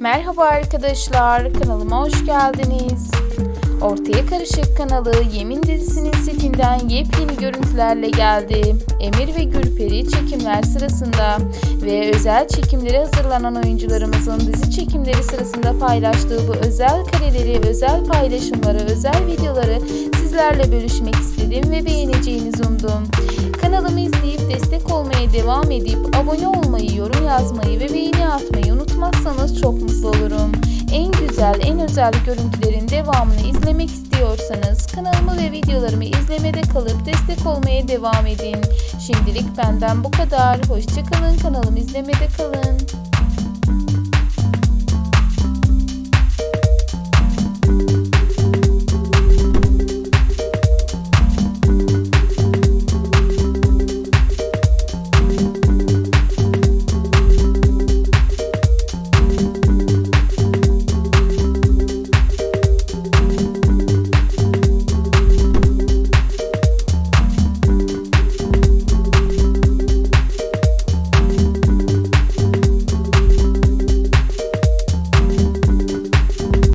Merhaba arkadaşlar, kanalıma hoş geldiniz. Ortaya Karışık kanalı Yemin dizisinin setinden yepyeni görüntülerle geldi. Emir ve Gülperi çekimler sırasında ve özel çekimlere hazırlanan oyuncularımızın dizi çekimleri sırasında paylaştığı bu özel kareleri, özel paylaşımları, özel videoları sizlerle bölüşmek istedim ve beğeneceğinizi umdum. Kanalımı izleyip destek olmaya devam edip abone olmayı, yorum yazmayı ve beğeni atmayı unutmazsanız çok mutlu güzel, en özel görüntülerin devamını izlemek istiyorsanız kanalımı ve videolarımı izlemede kalıp destek olmaya devam edin. Şimdilik benden bu kadar. Hoşçakalın kanalımı izlemede kalın.